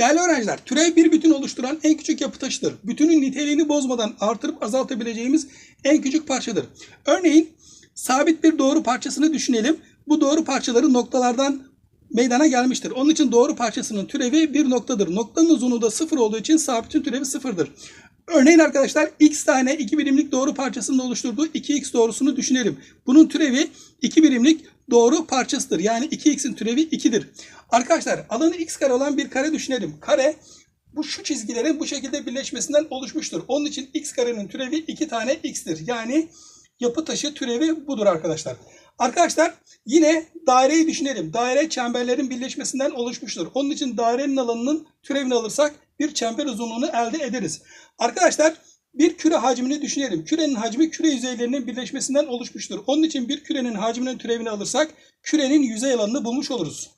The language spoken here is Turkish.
Değerli öğrenciler, türev bir bütün oluşturan en küçük yapı taşıdır. Bütünün niteliğini bozmadan artırıp azaltabileceğimiz en küçük parçadır. Örneğin sabit bir doğru parçasını düşünelim. Bu doğru parçaları noktalardan meydana gelmiştir. Onun için doğru parçasının türevi bir noktadır. Noktanın uzunluğu da sıfır olduğu için sabitin türevi sıfırdır. Örneğin arkadaşlar x tane 2 birimlik doğru parçasının oluşturduğu 2x doğrusunu düşünelim. Bunun türevi 2 birimlik doğru parçasıdır. Yani 2x'in türevi 2'dir. Arkadaşlar alanı x kare olan bir kare düşünelim. Kare bu şu çizgilerin bu şekilde birleşmesinden oluşmuştur. Onun için x karenin türevi 2 tane x'tir. Yani yapı taşı türevi budur arkadaşlar. Arkadaşlar yine daireyi düşünelim. Daire çemberlerin birleşmesinden oluşmuştur. Onun için dairenin alanının türevini alırsak bir çember uzunluğunu elde ederiz. Arkadaşlar bir küre hacmini düşünelim. Kürenin hacmi küre yüzeylerinin birleşmesinden oluşmuştur. Onun için bir kürenin hacminin türevini alırsak kürenin yüzey alanını bulmuş oluruz.